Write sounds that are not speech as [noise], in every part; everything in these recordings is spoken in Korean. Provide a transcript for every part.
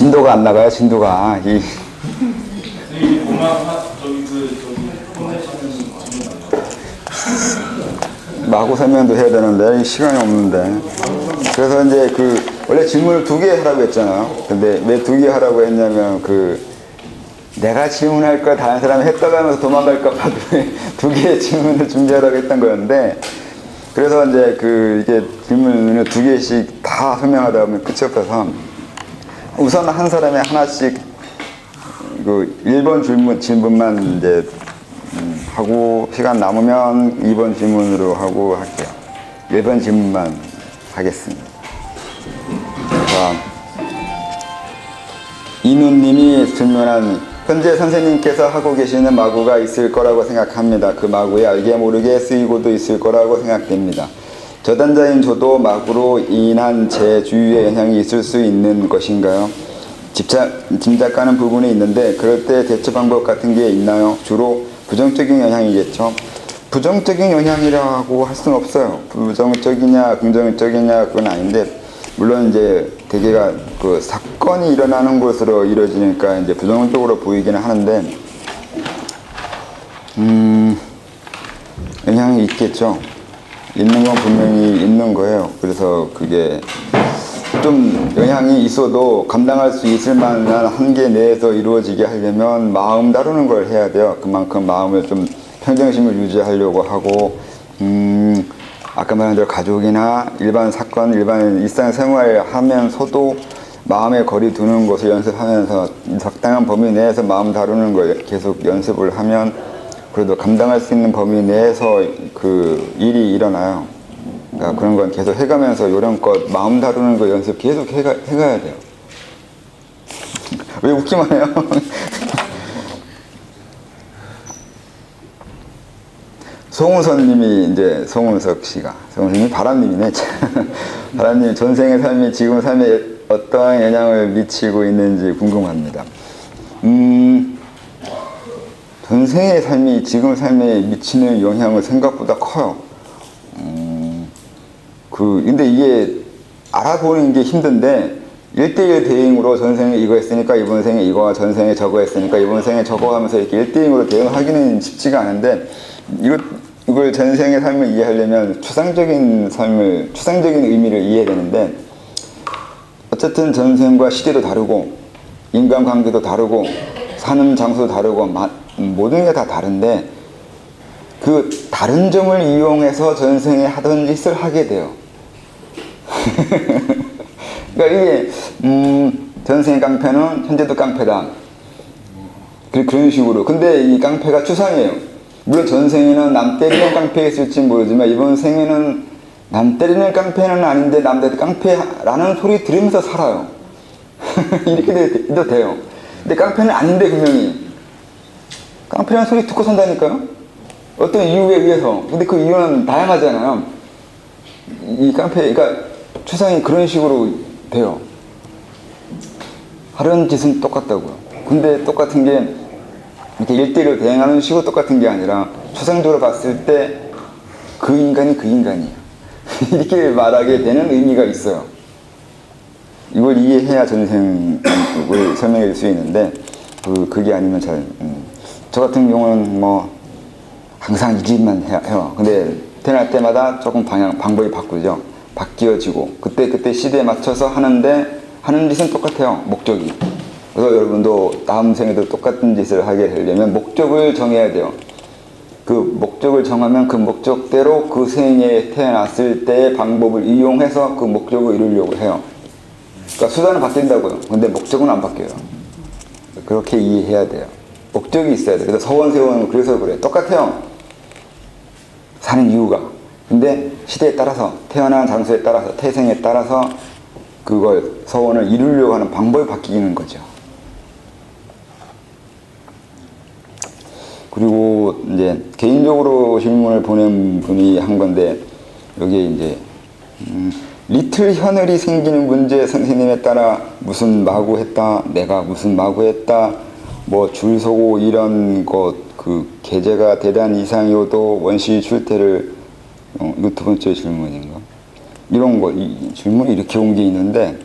진도가 안 나가요, 진도가. 이 마구 설명도 해야 되는데 이 시간이 없는데. 그래서 이제 그 원래 질문을 두 개 하라고 했잖아요. 근데 왜 두 개 하라고 했냐면 그 내가 질문할 거 다른 사람이 했다고 하면서 도망갈까 봐 [laughs] 두 개의 질문을 준비하라고 했던 거였는데 그래서 이제 그 이게 질문을 두 개씩 다 설명하다 보면 끝이 없어서 우선 한 사람이 하나씩 그 1번 질문, 질문만 이제 음, 하고 시간 남으면 2번 질문으로 하고 할게요. 1번 질문만 하겠습니다. 자, 이누님이 질문한 현재 선생님께서 하고 계시는 마구가 있을 거라고 생각합니다. 그 마구에 알게 모르게 쓰이고도 있을 거라고 생각됩니다. 저단자인 저도 마구로 인한 제 주위에 영향이 있을 수 있는 것인가요? 집착, 짐작가는 부분이 있는데 그럴 때 대처 방법 같은 게 있나요? 주로 부정적인 영향이겠죠. 부정적인 영향이라고 할 수는 없어요. 부정적이냐 긍정적이냐 그건 아닌데 물론 이제 대개가 그 사건이 일어나는 곳으로 이루어지니까 이제 부정적으로 보이기는 하는데 음 영향이 있겠죠. 있는 건 분명히 있는 거예요. 그래서 그게 좀 영향이 있어도 감당할 수 있을 만한 한계 내에서 이루어지게 하려면 마음 다루는 걸 해야 돼요. 그만큼 마음을 좀 평정심을 유지하려고 하고, 음, 아까 말한 대로 가족이나 일반 사건, 일반 일상 생활 하면서도 마음의 거리 두는 것을 연습하면서 적당한 범위 내에서 마음 다루는 걸 계속 연습을 하면 그래도 감당할 수 있는 범위 내에서 그 일이 일어나요. 그러니까 그런 건 계속 해가면서 요령껏 마음 다루는 거 연습 계속 해가, 해가야 돼요. 왜 웃기만 해요? [laughs] 송우선님이 이제 송우석 씨가 송우선님이 바람님이네. [laughs] 바람님 전생의 삶이 지금 삶에 어떠한 영향을 미치고 있는지 궁금합니다. 음, 전생의 삶이 지금 삶에 미치는 영향은 생각보다 커요. 그 근데 이게 알아보는 게 힘든데 1대1 대응으로 전생에 이거 했으니까 이번 생에 이거 전생에 저거 했으니까 이번 생에 저거 하면서 이렇게 1대1으로 대응하기는 쉽지가 않은데 이거 이걸 전생의 삶을 이해하려면 추상적인 삶을 추상적인 의미를 이해해야 되는데 어쨌든 전생과 시대도 다르고 인간관계도 다르고 사는 장소도 다르고 마- 모든 게 다 다른데 그 다른 점을 이용해서 전생에 하던 짓을 하게 돼요. [laughs] 그러니까 이게 음, 전생의 깡패는 현재도 깡패다. 그- 그런 식으로. 근데 이 깡패가 추상이에요. 물론 전생에는 남 때리는 깡패였을지 모르지만 이번 생에는 남 때리는 깡패는 아닌데 남들 깡패라는 소리 들으면서 살아요. [laughs] 이렇게 돼 도 돼요. 근데 깡패는 아닌데 분명히 깡패라는 소리 듣고 산다니까요. 어떤 이유에 의해서. 근데 그 이유는 다양하잖아요. 이 깡패, 그러니까 추상이 그런 식으로 돼요. 하려는 짓은 똑같다고요. 근데 똑같은 게 이렇게 일대일로 대응하는 식으로 똑같은 게 아니라 추상적으로 봤을 때 그 인간이 그 인간이에요. [laughs] 이렇게 말하게 되는 의미가 있어요. 이걸 이해해야 전생을 설명해 줄 수 있는데 그, 그게 아니면 잘. 음. 저 같은 경우는 뭐 항상 이 해- 해요. 근데 태어날 때마다 조금 방향, 방법이 바꾸죠. 바뀌어지고 그때 그때 시대에 맞춰서 하는데 하는 짓은 똑같아요. 목적이. 그래서 여러분도 다음 생에도 똑같은 짓을 하게 되려면 목적을 정해야 돼요. 그 목적을 정하면 그 목적대로 그 생에 태어났을 때의 방법을 이용해서 그 목적을 이루려고 해요. 그러니까 수단은 바뀐다고요. 근데 목적은 안 바뀌어요. 그렇게 이해해야 돼요. 목적이 있어야 돼요. 그래서 서원, 세원은 그래서 그래. 똑같아요. 사는 이유가. 근데 시대에 따라서, 태어난 장소에 따라서, 태생에 따라서 그걸, 서원을 이루려고 하는 방법이 바뀌는 거죠. 그리고 이제 개인적으로 질문을 보낸 분이 한 건데, 여기에 이제, 음, 리틀 현을이 생기는 문제 선생님에 따라 무슨 마구 했다, 내가 무슨 마구 했다, 뭐 줄 서고 이런 것, 그 계제가 대단 이상이어도 원시 출태를, 어, 이거 두 번째 질문인가? 이런 거, 이, 질문이 이렇게 온 게 있는데,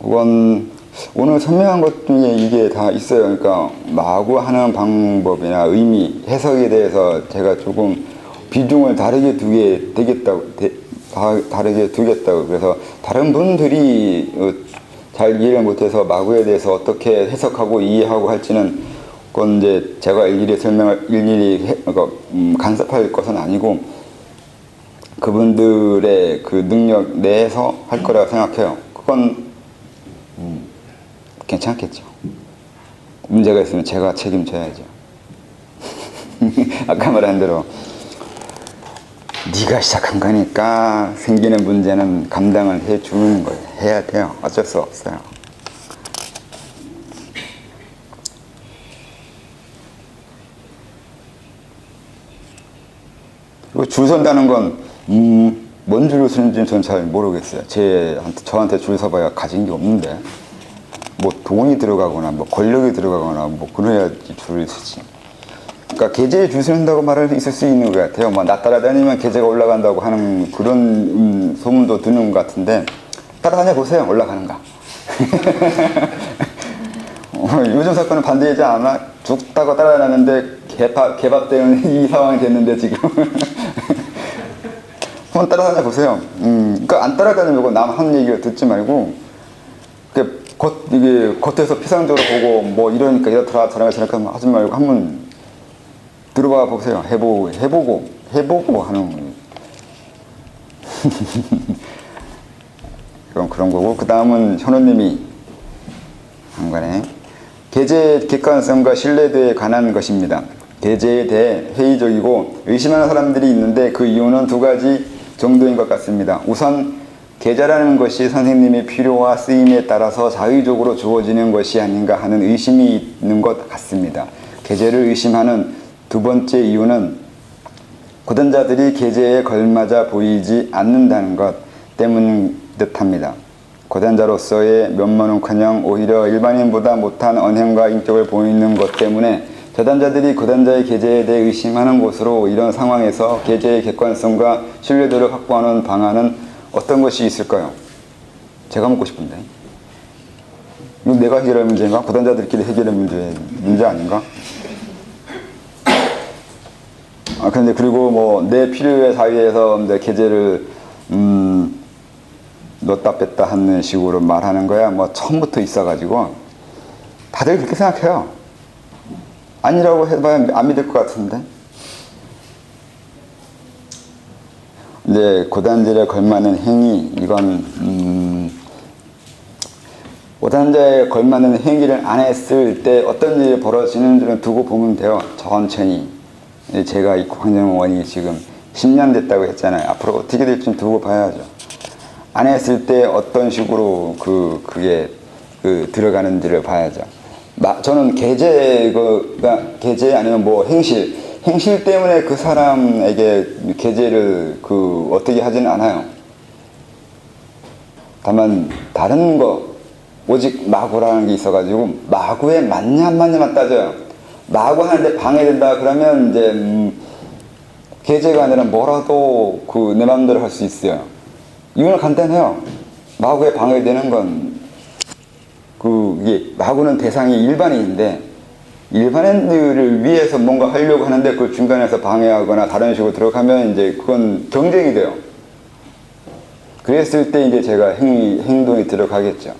그건 오늘 설명한 것 중에 이게 다 있어요. 그러니까 마구 하는 방법이나 의미, 해석에 대해서 제가 조금 비중을 다르게 두게 되겠다고, 되- 다, 다르게 두겠다고. 그래서 다른 분들이 어, 잘 이해를 못해서 마구에 대해서 어떻게 해석하고 이해하고 할지는 그건 이제 제가 일일이 설명을 일일이 해, 그러니까, 음, 간섭할 것은 아니고 그분들의 그 능력 내에서 할 거라고 생각해요. 그건 괜찮겠죠. 문제가 있으면 제가 책임져야죠. [laughs] 아까 말한 대로 네가 시작한 거니까 생기는 문제는 감당을 해 주는 거예요. 해야 돼요. 어쩔 수 없어요. 그리고 줄 선다는 건, 음, 뭔 줄을 서는지는 전잘 모르겠어요. 제한테, 저한테 줄 서봐야 가진 게 없는데. 뭐 돈이 들어가거나 뭐 권력이 들어가거나 뭐 그래야지 줄을 서지. 그러니까 계제에 줄 서는다고 말할 수 있을 수 있는 것 같아요. 뭐나 따라다니면 계제가 올라간다고 하는 그런 음, 소문도 드는 것 같은데 따라다녀 보세요. 올라가는가. [laughs] 어, 요즘 사건은 반대이지 않아? 죽다고 따라다녔는데 개밥, 개밥되는 [laughs] 이 상황이 됐는데 지금. [laughs] 한번 따라다녀 보세요. 음, 그러니까 안 따라다니고 남 하는 얘기를 듣지 말고 그 겉, 이게 겉에서 피상적으로 보고 뭐 이러니까 이렇더라 저러니까 저렇게 하지 말고 한번 들어봐 보세요. 해보고 해보고 해보고 하는. [laughs] 그럼 그런 거고 그 다음은 현우님이 한 거네. 계제의 객관성과 신뢰도에 관한 것입니다. 계제에 대해 회의적이고 의심하는 사람들이 있는데 그 이유는 두 가지 정도인 것 같습니다. 우선 계좌라는 것이 선생님의 필요와 쓰임에 따라서 자의적으로 주어지는 것이 아닌가 하는 의심이 있는 것 같습니다. 계제를 의심하는 두 번째 이유는 고단자들이 계제에 걸맞아 보이지 않는다는 것 때문인 듯합니다. 고단자로서의 면모는커녕 오히려 일반인보다 못한 언행과 인격을 보이는 것 때문에 저단자들이 고단자의 계제에 대해 의심하는 곳으로 이런 상황에서 계제의 객관성과 신뢰도를 확보하는 방안은 어떤 것이 있을까요? 제가 묻고 싶은데. 이거 내가 해결할 문제인가? 고단자들끼리 해결할 문제, 문제 아닌가? 아, 근데 그리고 뭐 내 필요에 사이에서 내 계제를 음, 넣다 뺐다 하는 식으로 말하는 거야 뭐 처음부터 있어가지고 다들 그렇게 생각해요. 아니라고 해봐야 안 믿을 것 같은데. 이제 고단절에 걸맞는 행위 이건 음, 고단자에 걸맞는 행위를 안 했을 때 어떤 일이 벌어지는지를 두고 보면 돼요. 천천히. 제가 이 광정원이 지금 10년 됐다고 했잖아요. 앞으로 어떻게 될지 두고 봐야죠. 안 했을 때 어떤 식으로 그 그게 그 들어가는지를 봐야죠. 마, 저는 계제가 계제 아니면 뭐 행실 행실 때문에 그 사람에게 계제를 그 어떻게 하지는 않아요. 다만 다른 거 오직 마구라는 게 있어가지고 마구에 맞냐 안 맞냐만 따져요. 마구 하는데 방해된다 그러면 이제 음, 계제가 아니라 뭐라도 그 내 마음대로 할 수 있어요. 이유는 간단해요. 마구에 방해되는 건그 이게 마구는 대상이 일반인인데 일반인들을 위해서 뭔가 하려고 하는데 그 중간에서 방해하거나 다른 식으로 들어가면 이제 그건 경쟁이 돼요. 그랬을 때 이제 제가 행, 행동이 들어가겠죠.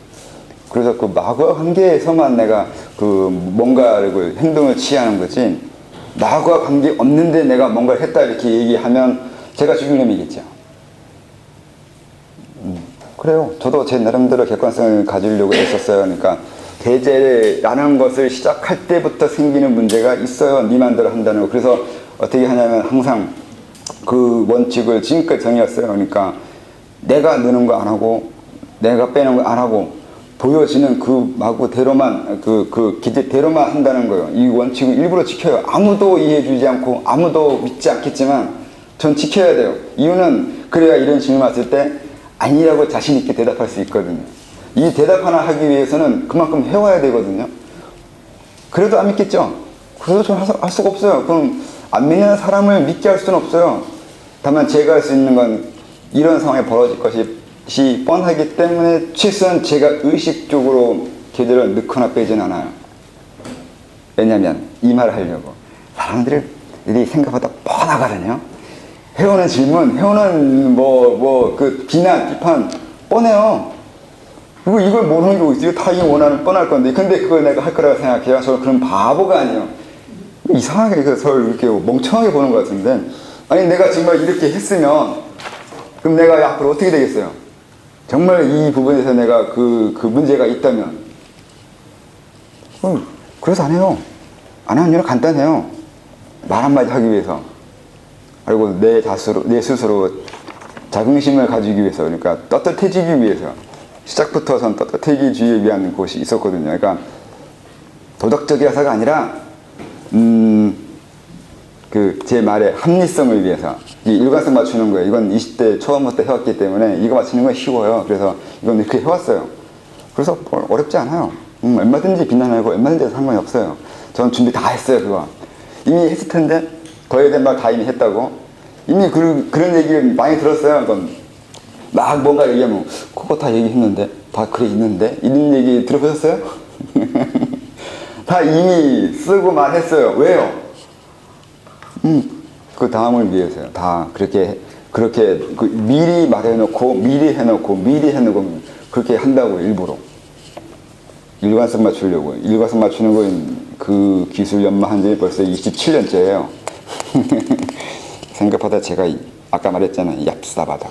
그래서 그 마구와 관계에서만 내가 그 뭔가를 행동을 취하는 거지 마구와 관계 없는데 내가 뭔가를 했다 이렇게 얘기하면 제가 죽일 놈이겠죠. 음, 그래요. 저도 제 나름대로 객관성을 가지려고 했었어요. 그러니까 대제라는 것을 시작할 때부터 생기는 문제가 있어요. 네 맘대로 한다는 거. 그래서 어떻게 하냐면 항상 그 원칙을 지금까지 정해왔어요. 그러니까 내가 넣는 거 안 하고 내가 빼는 거 안 하고 보여지는 그 마구대로만 그, 그 기대대로만 한다는 거예요. 이 원칙을 일부러 지켜요. 아무도 이해해주지 않고 아무도 믿지 않겠지만 전 지켜야 돼요. 이유는 그래야 이런 질문 왔을 때 아니라고 자신 있게 대답할 수 있거든요. 이 대답 하나 하기 위해서는 그만큼 해와야 되거든요. 그래도 안 믿겠죠? 그래도 저는 할, 수- 할 수가 없어요. 그럼 안 믿는 사람을 믿게 할 수는 없어요. 다만 제가 할 수 있는 건 이런 상황이 벌어질 것이 시 뻔하기 때문에 최소한 제가 의식적으로 걔들은 넣거나 빼진 않아요. 왜냐면 이 말을 하려고 사람들이 생각보다 뻔하거든요. 해오는 질문, 해오는 뭐뭐 그 비난, 비판 뻔해요. 그리고 이걸 모르는 게 어디 있어요? 다 이게 원하는 뻔할 건데. 근데 그걸 내가 할 거라고 생각해요. 저는 그런 바보가 아니에요. 이상하게 그 저를 이렇게 멍청하게 보는 것 같은데. 아니, 내가 정말 이렇게 했으면, 그럼 내가 앞으로 어떻게 되겠어요? 정말 이 부분에서 내가 그, 그 문제가 있다면. 음, 그래서 안 해요. 안 하는 이유는 간단해요. 말 한마디 하기 위해서. 그리고 내 자스로, 내 스스로 자긍심을 가지기 위해서, 그러니까 떳떳해지기 위해서. 시작부터 전 떳떳해지기 위한 곳이 있었거든요. 그러니까 도덕적이라서가 아니라, 음, 그 제 말의 합리성을 위해서 이 일관성 맞추는 거예요. 이건 20대 처음부터 해왔기 때문에 이거 맞추는 건 쉬워요. 그래서 이건 이렇게 해왔어요. 그래서 뭐 어렵지 않아요. 음, 얼마든지 비난하고 얼마든지 상관이 없어요. 전 준비 다 했어요, 그거. 이미 했을 텐데 더 해야 될말다 이미 했다고. 이미 그, 그런 얘기를 많이 들었어요. 그건 막 뭔가 얘기하면 그거 다 얘기했는데 다 그래 있는데 이런 얘기 들어보셨어요? [laughs] 다 이미 쓰고 말했어요. 왜요? 음, 그 다음을 위해서요. 다 그렇게 그렇게 그 미리 말해놓고 미리 해놓고 미리 해놓고 그렇게 한다고 일부러 일관성 맞추려고 일관성 맞추는 건 그 기술 연마한 지 벌써 27년째예요. [laughs] 생각보다 제가 이- 아까 말했잖아요. 얍삽하다고.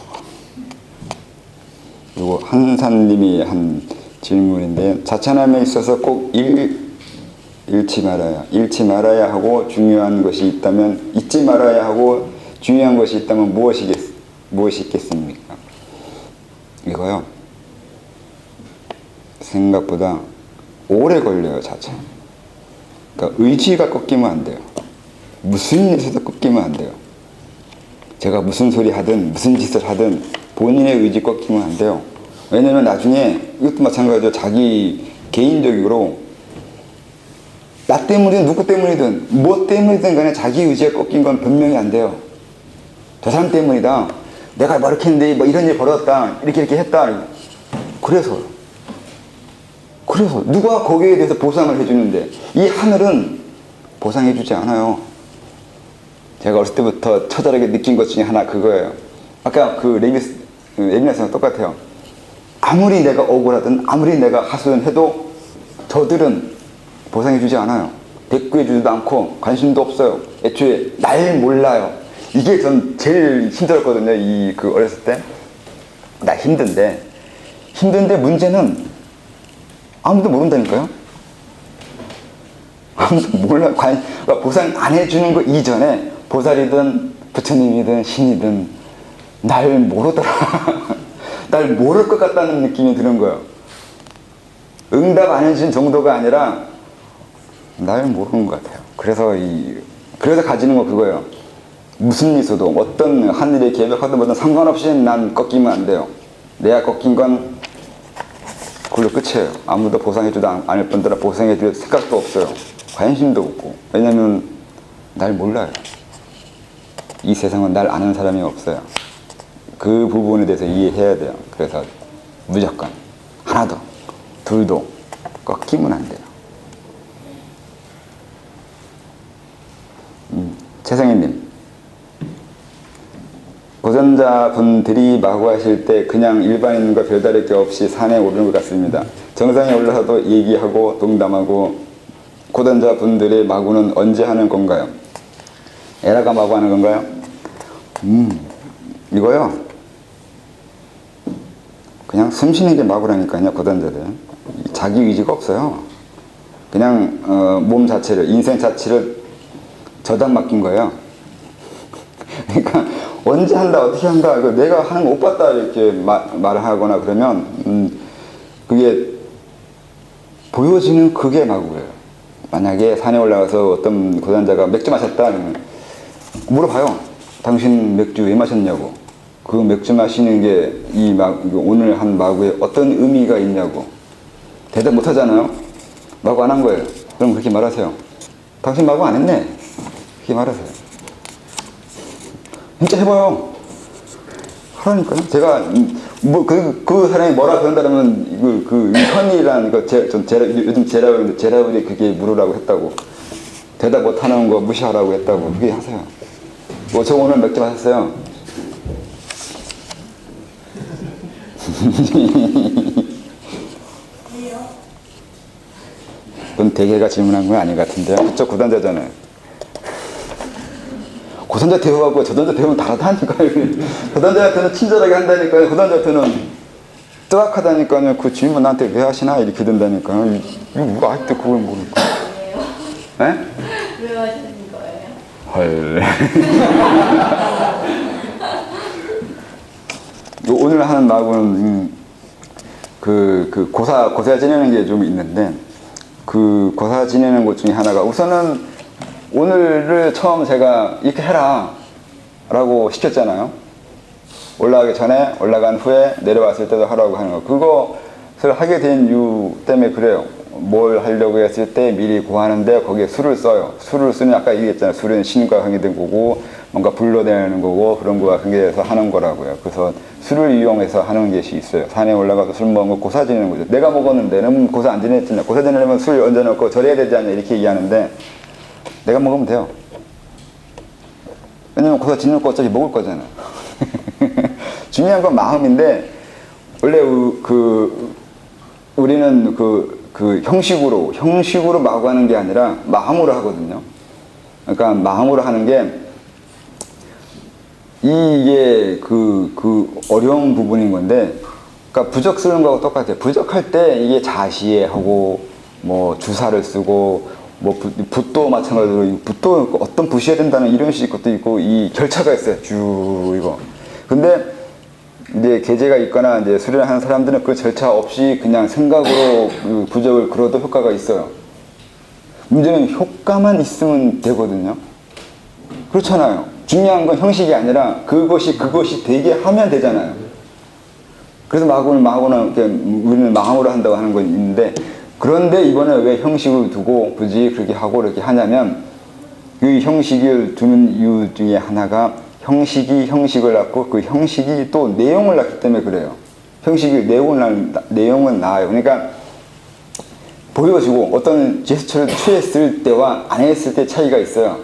그리고 한산님이 한 질문인데 자찬함에 있어서 꼭 일, 잃지 말아야 잃지 말아야 하고 중요한 것이 있다면 잊지 말아야 하고 중요한 것이 있다면 무엇이겠 무엇이 있겠습니까? 이거요. 생각보다 오래 걸려요 자체. 그러니까 의지가 꺾이면 안 돼요. 무슨 일에서도 꺾이면 안 돼요. 제가 무슨 소리 하든 무슨 짓을 하든 본인의 의지 꺾이면 안 돼요. 왜냐면 나중에 이것도 마찬가지로 자기 개인적으로 나 때문이든 누구 때문이든 뭐 때문이든 간에 자기 의지가 꺾인 건 변명이 안 돼요. 저 사람 때문이다. 내가 뭐 이렇게 했는데 뭐 이런 일 벌었다. 이렇게 이렇게 했다. 그래서 그래서 누가 거기에 대해서 보상을 해주는데 이 하늘은 보상해주지 않아요. 제가 어렸을 때부터 처절하게 느낀 것 중에 하나 그거예요. 아까 그 레미스, 레미나스랑 똑같아요. 아무리 내가 억울하든 아무리 내가 하소연해도 저들은 보상해주지 않아요. 대꾸해주지도 않고 관심도 없어요. 애초에 날 몰라요. 이게 전 제일 힘들었거든요. 이 그 어렸을 때. 나 힘든데 힘든데 문제는 아무도 모른다니까요. [laughs] 아무도 몰라. 관, 그러니까 보상 안 해주는 거 이전에 보살이든 부처님이든 신이든 날 모르더라. [laughs] 날 모를 것 같다는 느낌이 드는 거예요. 응답 안 해준 정도가 아니라 날 모르는 것 같아요. 그래서 이 그래서 가지는 거 그거예요. 무슨 일 있어도 어떤 하늘의 계획하든 뭐든 상관없이 난 꺾이면 안 돼요. 내가 꺾인 건 그걸로 끝이에요. 아무도 보상해주도 않- 않을 뿐더러 보상해줄 생각도 없어요. 관심도 없고. 왜냐면 날 몰라요. 이 세상은 날 아는 사람이 없어요. 그 부분에 대해서 이해해야 돼요. 그래서 무조건 하나도 둘도 꺾이면 안 돼요. 최성희님. 고전자분들이 마구 하실 때 그냥 일반인과 별다를 게 없이 산에 오르는 것 같습니다. 정상에 올라서도 얘기하고 동담하고 고전자분들의 마구는 언제 하는 건가요? 에라가 마구 하는 건가요? 음, 이거요. 그냥 숨 쉬는 게 마구라니까요, 고단자들. 자기 의지가 없어요. 그냥 어, 몸 자체를, 인생 자체를 저당 맡긴 거예요. 그러니까 언제 한다, 어떻게 한다, 이거 내가 하는 거 못 봤다 이렇게 마- 말을 하거나 그러면 음, 그게 보여지는 그게 마구예요. 만약에 산에 올라가서 어떤 고단자가 맥주 마셨다 그러면 물어봐요. 당신 맥주 왜 마셨냐고. 그 맥주 마시는 게 이 오늘 한 마구에 어떤 의미가 있냐고. 대답 못 하잖아요. 마구 안 한 거예요. 그럼 그렇게 말하세요. 당신 마구 안 했네. 그렇게 말하세요. 진짜 해봐요. 하라니까요. 제가 음, 뭐그그 사람이 뭐라 그런다면 이거 그 현이라는 거 제, 전 제라, 요즘 제라블 제라블이 그게 물으라고 했다고 대답 못 하는 거 무시하라고 했다고 그게 하세요. 뭐 저 오늘 맥주 마셨어요. [laughs] 그건 대개가 질문한 건 아닌 것 같은데 그쪽 고단자잖아요. 고단자 대우하고 저단자 대우는 다르다니까요. 고단자한테는 친절하게 한다니까요. 고단자한테는 뜨악하다니까요. 그 질문 나한테 왜 하시나 이렇게 된다니까요. 이- 이거 누가 아직도 그걸 모르니까. 에? 왜 하시는 거예요? 헐. 요- [laughs] 오늘 하는 말고는 음, 그, 그 고사 고사 지내는 게 좀 있는데 그 고사 지내는 것 중에 하나가 우선은 오늘을 처음 제가 이렇게 해라 라고 시켰잖아요. 올라가기 전에 올라간 후에 내려왔을 때도 하라고 하는 거. 그것을 하게 된 이유 때문에 그래요. 뭘 하려고 했을 때 미리 고하는데 거기에 수를 써요. 수를 쓰는 아까 얘기했잖아요. 수는 신과 관계된 거고 뭔가 불러내는 거고 그런 거와 관계돼서 하는 거라고요. 그래서 술을 이용해서 하는 것이 있어요. 산에 올라가서 술 먹는 거 고사 지내는 거죠. 내가 먹었는데 는 고사 안 지냈잖아 고사 지내려면 술 얹어놓고 절해야 되지 않냐 이렇게 얘기하는데 내가 먹으면 돼요 왜냐면 고사 지낼 거 어차피 먹을 거잖아. [laughs] 중요한 건 마음인데 원래 우- 그 우리는 그, 그 형식으로 형식으로 마구 하는 게 아니라 마음으로 하거든요. 그러니까 마음으로 하는 게 이게 그, 그 어려운 부분인 건데, 그러니까 부적 쓰는 거하고 똑같아요. 부적할 때 이게 자시하고, 뭐 주사를 쓰고, 뭐 붓- 붓도 마찬가지로, 이 붓도 어떤 붓이어야 된다는 이런 식 것도 있고, 이 결차가 있어요. 쭉 이거. 근데 이제 계제가 있거나 이제 수련을 하는 사람들은 그 절차 없이 그냥 생각으로 그 부적을 걸어도 효과가 있어요. 문제는 효과만 있으면 되거든요. 그렇잖아요. 중요한 건 형식이 아니라 그것이 그것이 되게 하면 되잖아요. 그래서 마구는 마구는 우리는 마음으로 한다고 하는 건 있는데 그런데 이번에 왜 형식을 두고 굳이 그렇게 하고 이렇게 하냐면 그 형식을 두는 이유 중에 하나가 형식이 형식을 낳고 그 형식이 또 내용을 낳기 때문에 그래요. 형식이 내용을 낳, 내용은 나아요. 그러니까 보여주고 어떤 제스처를 취했을 때와 안 했을 때 차이가 있어요.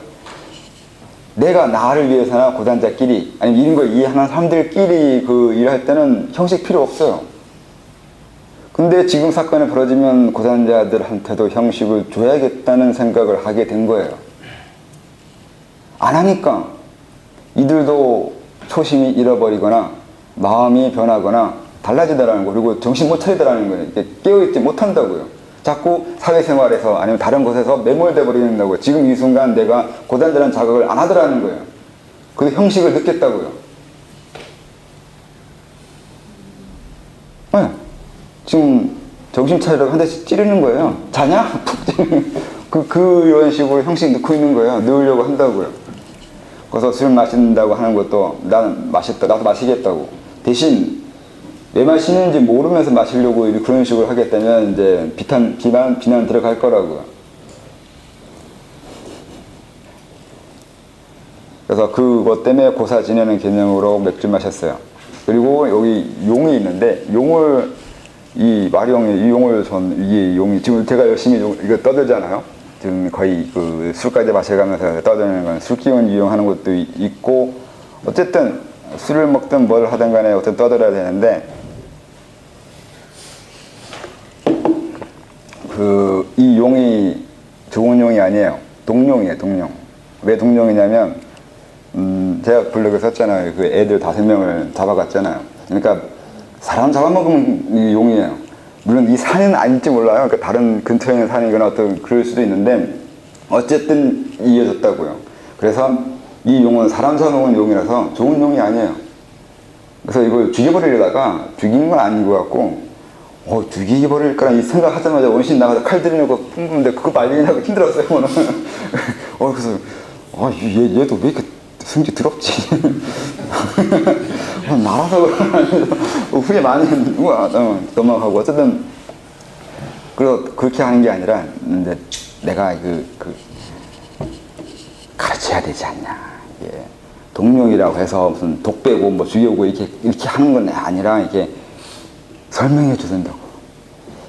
내가 나를 위해서나 고단자끼리 아니면 이런 걸 이해하는 사람들끼리 그 일할 때는 형식 필요 없어요. 근데 지금 사건이 벌어지면 고단자들한테도 형식을 줘야겠다는 생각을 하게 된 거예요. 안 하니까 이들도 초심이 잃어버리거나 마음이 변하거나 달라지더라는 거 그리고 정신 못 차리더라는 거예요. 깨어있지 못한다고요. 자꾸 사회생활에서 아니면 다른 곳에서 매몰돼 버린다고요. 지금 이 순간 내가 고단자라는 자극을 안 하더라는 거예요. 그 형식을 느꼈다고요. 지금 정신 차리라고 한 대씩 찌르는 거예요. 자냐? [laughs] 푹 찌르는 그, 그런 식으로 형식 넣고 있는 거예요. 넣으려고 한다고요. 그래서 술 마신다고 하는 것도 나는 마셨다, 나도 마시겠다고. 대신 왜 마시는지 모르면서 마시려고 그런 식으로 하겠다면 이제 비탄, 비난, 비난 들어갈 거라고요. 그래서 그것 때문에 고사 지내는 개념으로 맥주 마셨어요. 그리고 여기 용이 있는데 용을 이 마룡이 이 용을 전 이게 용이 지금 제가 열심히 용, 이거 떠들잖아요. 지금 거의 그 술까지 마셔가면서 떠드는 건 술 기운 이용하는 것도 이- 있고 어쨌든 술을 먹든 뭘 하든 간에 어쨌든 떠들어야 되는데 그 이 용이 좋은 용이 아니에요. 동룡이에요, 동룡. 왜 동룡이냐면 음, 제가 블로그에 썼잖아요. 그 애들 다섯 명을 잡아갔잖아요. 그러니까 사람 잡아먹으면 이 용이에요. 물론 이 산은 아닐지 몰라요. 그러니까 다른 근처에 있는 산이거나 어떤 그럴 수도 있는데 어쨌든 이어졌다고요. 그래서 이 용은 사람 잡아먹은 용이라서 좋은 용이 아니에요. 그래서 이걸 죽여버리려다가 죽이는 건 아닌 것 같고 어, 죽이버릴까라 이 생각하자마자 원신 나가서 칼 들이려고 품는데 그거 말리느라고 [laughs] 힘들었어요, 오늘. [laughs] 어, 그래서, 아, 얘, 얘도 왜 이렇게 승질 더럽지? 그러면서 후회 많이 우와, 어, 넘어가고. 어쨌든, 그렇게 하는 게 아니라, 이제 내가 그, 그, 가르쳐야 되지 않냐. 예. 동룡이라고 해서 무슨 독배고 뭐 죽여고 이렇게 이렇게 하는 건 아니라 이렇게 설명해 주신다고.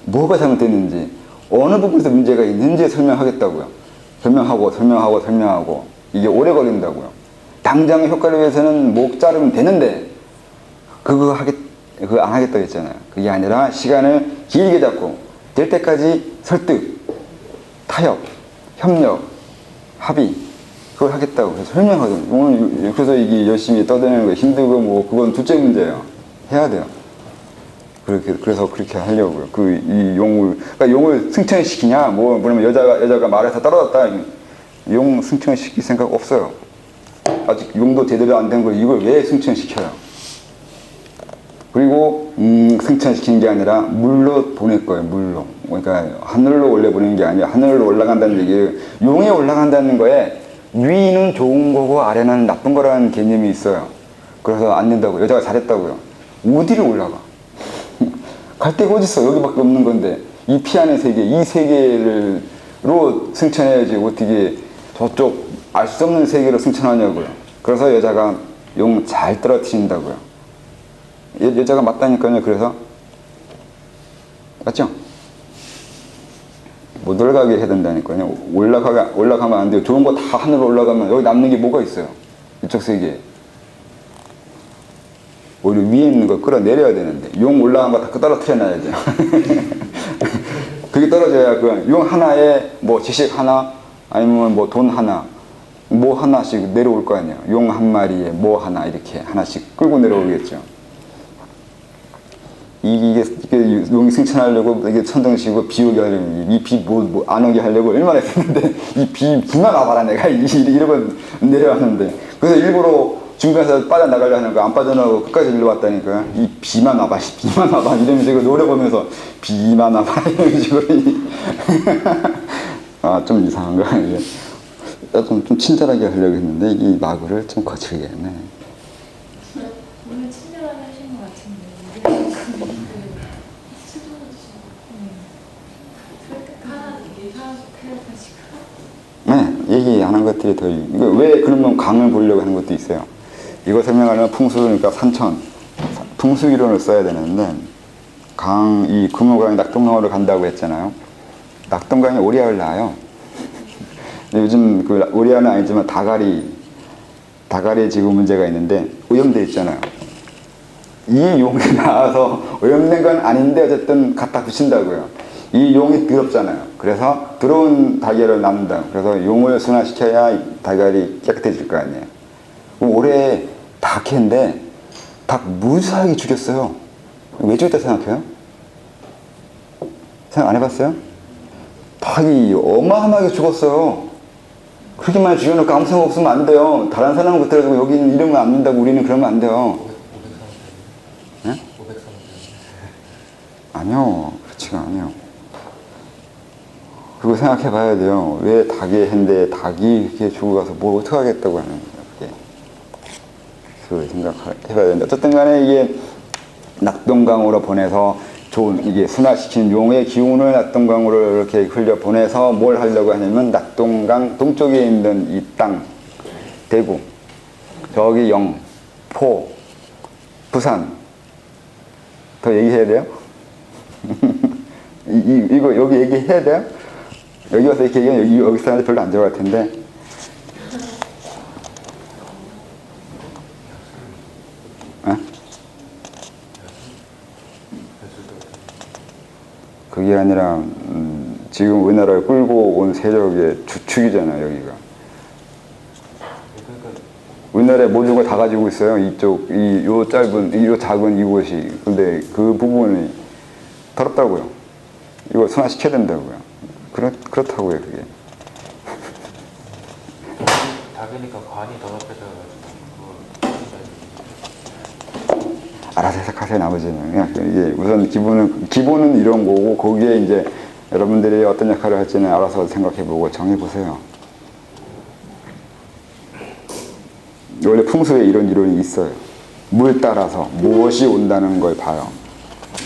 뭐가 잘못됐는지 어느 부분에서 문제가 있는지 설명하겠다고요. 설명하고 설명하고 설명하고 이게 오래 걸린다고요. 당장 효과를 위해서는 목 자르면 되는데 그거 하겠 그거 안 하겠다고 했잖아요. 그게 아니라 시간을 길게 잡고 될 때까지 설득, 타협, 협력, 합의 그걸 하겠다고 그래서 설명하거든요. 오늘 그래서 이게 열심히 떠드는 거 힘들고 뭐 그건 둘째 문제예요. 해야 돼요. 그렇게 그래서 그렇게 하려고요. 그 이 용을 그러니까 용을 승천시키냐 뭐 뭐냐면 여자가 여자가 말해서 떨어졌다 용 승천시킬 생각 없어요. 아직 용도 제대로 안 된 걸 이걸 왜 승천시켜요? 그리고 음, 승천시키는 게 아니라 물로 보낼 거예요. 물로. 그러니까 하늘로 원래 보내는 게 아니라 하늘로 올라간다는 얘기예요. 용에 올라간다는 거에 위는 좋은 거고 아래는 나쁜 거라는 개념이 있어요. 그래서 안 된다고 여자가 잘했다고요. 어디로 올라가? [laughs] 갈 데가 어딨어? 여기밖에 없는 건데 이 피안의 세계, 이 세계로 승천해야지 어떻게 저쪽 알 수 없는 세계로 승천하냐고요. 그래서 여자가 용 잘 떨어뜨린다고요. 여, 여자가 맞다니까요. 그래서 맞죠? 못 올라가게 해야 된다니까요. 올라가 올라가면 안 돼요. 좋은 거 다 하늘로 올라가면 여기 남는 게 뭐가 있어요? 이쪽 세계에. 오히려 위에 있는 거 끌어내려야 되는데 용 올라간 거 다 떨어뜨려 놔야 돼요. [laughs] 그게 떨어져야 그 용 하나에 뭐 지식 하나 아니면 뭐 돈 하나 뭐 하나씩 내려올 거 아니에요. 용한 마리에 뭐 하나 이렇게 하나씩 끌고 내려오겠죠. 이- 이게, 이게 용이 승천하려고 이게 천둥 치고 비 오게 하려고 이 비뭐안 오게 하려고 얼마나 [laughs] 했는데 이비 비만 와봐라 내가. 이- 이러고 내려왔는데. 그래서 일부러 중간에서 빠져나가려 하는 거안 빠져나가고 끝까지 일로 왔다니까. 이 비만 와봐 이 비만 와봐. 이러면서 이거 노래 보면서 비만 와봐. [laughs] 이런 식으로. [laughs] 아좀 이상한 거 아니에요 좀, 좀 친절하게 하려고 했는데 이 마구를 좀 거칠게 했네 친절하게 하신 것 같은데. 네, 얘기 안 한 것들이 더, 이거 왜 그러면 강을 보려고 하는 것도 있어요. 이거 설명하려면 풍수니까 산천, 풍수 이론을 써야 되는데, 강, 이 금호강이 낙동강으로 간다고 했잖아요. 낙동강이 오리알을 낳아요. 근데 요즘 그 오리알은 아니지만 다가리, 다가리에 지금 문제가 있는데, 오염돼 있잖아요. 이 용이 [laughs] 나와서 오염된 건 아닌데 어쨌든 갖다 붙인다고요. 이 용이 더럽잖아요. 그래서 더러운 달걀을 낳는다. 그래서 용을 순화시켜야 이 달걀이 깨끗해질 거 아니에요. 올해 닭인데 닭 무수하게 죽였어요. 왜 죽였다 생각해요? 생각 안 해봤어요? 닭이 어마어마하게 죽었어요. 많이 죽여놓고 아무 생각 없으면 안 돼요. 다른 사람은 그때라도 여기는 이런 거안 믿다고 우리는 그러면 안 돼요. 네? 아니요, 그렇지가 않아요. 그리고 생각해 봐야 돼요. 왜 닭이 했는데 닭이 이렇게 죽어 가서 뭘 어떻게 하겠다고 하는 거예요, 그게. 그걸 생각해 봐야 되는데, 어쨌든 간에 이게 낙동강으로 보내서 좋은, 이게 순화시킨 용의 기운을 낙동강으로 이렇게 흘려 보내서 뭘 하려고 하냐면 낙동강 동쪽에 있는 이 땅, 대구, 저기 영, 포, 부산, 더 얘기해야 돼요? [laughs] 이, 이, 이거 여기 얘기해야 돼요? 여기 와서 이렇게 얘기하면 여기, 여기 사람들 별로 안 좋아할 텐데. 그게 아니라 음, 지금 우리나라를 끌고 온 세력의 주축이잖아요 여기가. 우리나라에 모든 걸 다 가지고 있어요 이쪽 이 요 짧은 이 요 작은 이곳이. 근데 그 부분이 더럽다고요. 이거 순화시켜야 된다고요. 그렇, 그렇다고요 그게. [laughs] 닭이니까 관이 더럽혀져가지고 알아서 해석하세요 나머지는 그냥 이게 우선 기본은 기본은 이런 거고 거기에 이제 여러분들이 어떤 역할을 할지는 알아서 생각해보고 정해보세요. 원래 풍수에 이런 이론이 있어요. 물 따라서 무엇이 온다는 걸 봐요.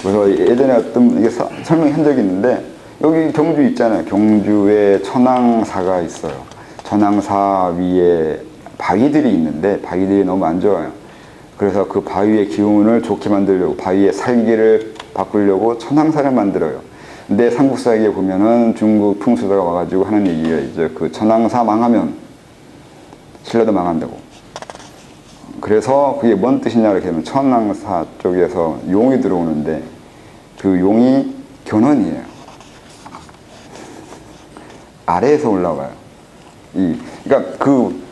그래서 예전에 어떤 이게 서- 설명한 적이 있는데 여기 경주 있잖아요. 경주에 천왕사가 있어요. 천왕사 위에 바위들이 있는데 바위들이 너무 안 좋아요. 그래서 그 바위의 기운을 좋게 만들려고 바위의 살기를 바꾸려고 천왕사를 만들어요. 근데 삼국사에 보면은 중국 풍수다가 와가지고 하는 얘기가 이제 그 천왕사 망하면 신라도 망한다고. 그래서 그게 뭔 뜻이냐 이렇게 하면 천왕사 쪽에서 용이 들어오는데 그 용이 견훤이에요. 아래에서 올라와요. 이 그러니까 그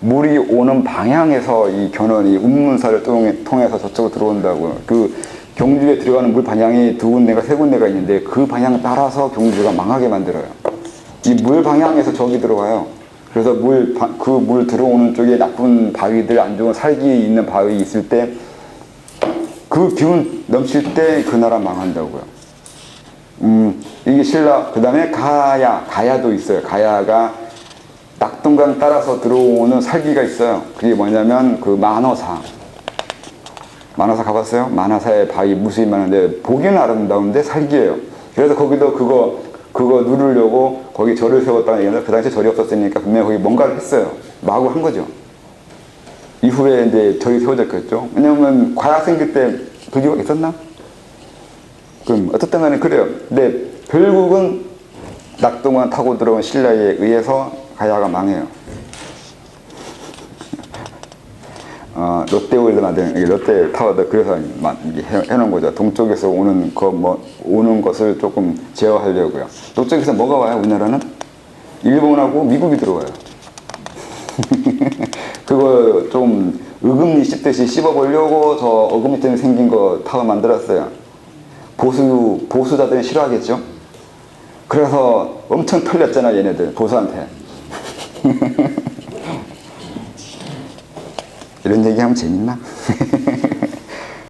물이 오는 방향에서 이 견훤이 운문사를 통해- 통해서 저쪽으로 들어온다고요. 그 경주에 들어가는 물 방향이 두 군데가 세 군데가 있는데 그 방향 따라서 경주가 망하게 만들어요. 이 물 방향에서 저기 들어와요. 그래서 물 그 물 들어오는 쪽에 나쁜 바위들 안 좋은 살기 있는 바위 있을 때 그 기운 넘칠 때 그 나라 망한다고요. 음, 이게 신라, 그 다음에 가야, 가야도 있어요. 가야가 낙동강 따라서 들어오는 살기가 있어요. 그게 뭐냐면 그 만화사. 만화사 가봤어요? 만화사에 바위 무수히 많은데 보기는 아름다운데 살기예요. 그래서 거기도 그거, 그거 누르려고 거기 절을 세웠다는 얘기인데 그 당시에 절이 없었으니까 분명히 거기 뭔가를 했어요. 마구 한 거죠. 이후에 이제 절이 세워졌겠죠. 왜냐면 과학 생길 때 불교가 있었나? 그럼 어떻든 간에 그래요. 근데 결국은 낙동강 타고 들어온 신라에 의해서 가야가 망해요. 어, 롯데월드 이게 롯데 타워도 그래서 해, 해놓은 거죠. 동쪽에서 오는 거뭐 오는 것을 조금 제어하려고요. 동쪽에서 뭐가 와요? 우리나라는 일본하고 미국이 들어와요. [laughs] 그거 좀 어금니 씹듯이 씹어보려고 저 어금니 때문에 생긴 거 타워 만들었어요. 보수 보수자들이 싫어하겠죠. 그래서 엄청 털렸잖아 얘네들 보수한테. [laughs] 이런 얘기하면 재밌나? [laughs]